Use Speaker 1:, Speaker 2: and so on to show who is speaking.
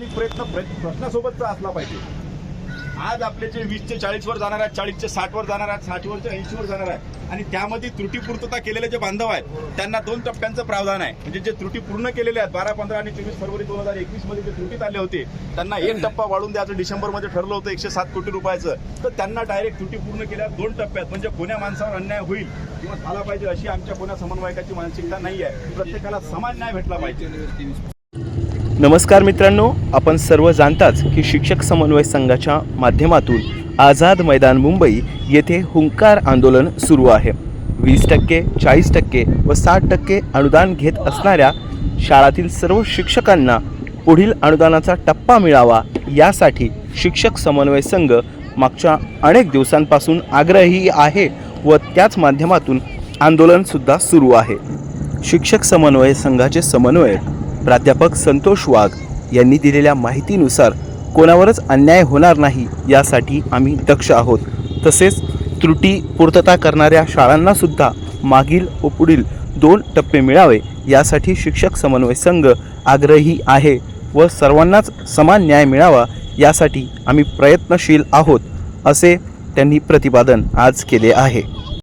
Speaker 1: प्रामाणिक प्रयत्न प्र- प्रश्नासोबतचा असला पाहिजे. आज आपले जे वीसचे चाळीसवर जाणार आहेत चाळीसचे साठवर जाणार आहेत साठवरचे ऐंशीवर जाणार आहेत आणि त्यामध्ये त्रुटी पूर्तता केलेले जे बांधव आहेत त्यांना दोन टप्प्यांचं प्रावधान आहे. म्हणजे जे त्रुटी पूर्ण केलेले आहेत बारा पंधरा आणि चोवीस फरवरी दोन हजार एकवीसमध्ये जे त्रुटीत आले होते त्यांना एक टप्पा वाढून द्यायचं डिसेंबरमध्ये ठरलं होतं एकशे सात कोटी रुपयाचं. तर त्यांना डायरेक्ट त्रुटी पूर्ण केल्यावर दोन टप्प्यात म्हणजे कोण्या माणसावर अन्याय होईल किंवा झाला पाहिजे अशी आमच्या कोण्या समन्वयकाची मानसिकता नाही आहे प्रत्येकाला समान न्याय भेटला पाहिजे.
Speaker 2: नमस्कार मित्रांनो आपण सर्व जाणताच की शिक्षक समन्वय संघाच्या माध्यमातून आझाद मैदान मुंबई येथे हुंकार आंदोलन सुरू आहे. वीस टक्के चाळीस टक्के व साठ टक्के अनुदान घेत असणाऱ्या शाळातील सर्व शिक्षकांना पुढील अनुदानाचा टप्पा मिळावा यासाठी शिक्षक समन्वय संघ मागच्या अनेक दिवसांपासून आग्रही आहे व त्याच माध्यमातून आंदोलनसुद्धा सुरू आहे. शिक्षक समन्वय संघाचे समन्वयक प्राध्यापक संतोष वाघ यांनी दिलेल्या माहितीनुसार कोणावरच अन्याय होणार नाही यासाठी आम्ही दक्ष आहोत. तसेच त्रुटी पूर्तता करणाऱ्या शाळांना सुद्धा मागील व पुढील दोन टप्पे मिळावे यासाठी शिक्षक समन्वय संघ आग्रही आहे व सर्वांनाच समान न्याय मिळावा यासाठी आम्ही प्रयत्नशील आहोत असे त्यांनी प्रतिपादन आज केले आहे.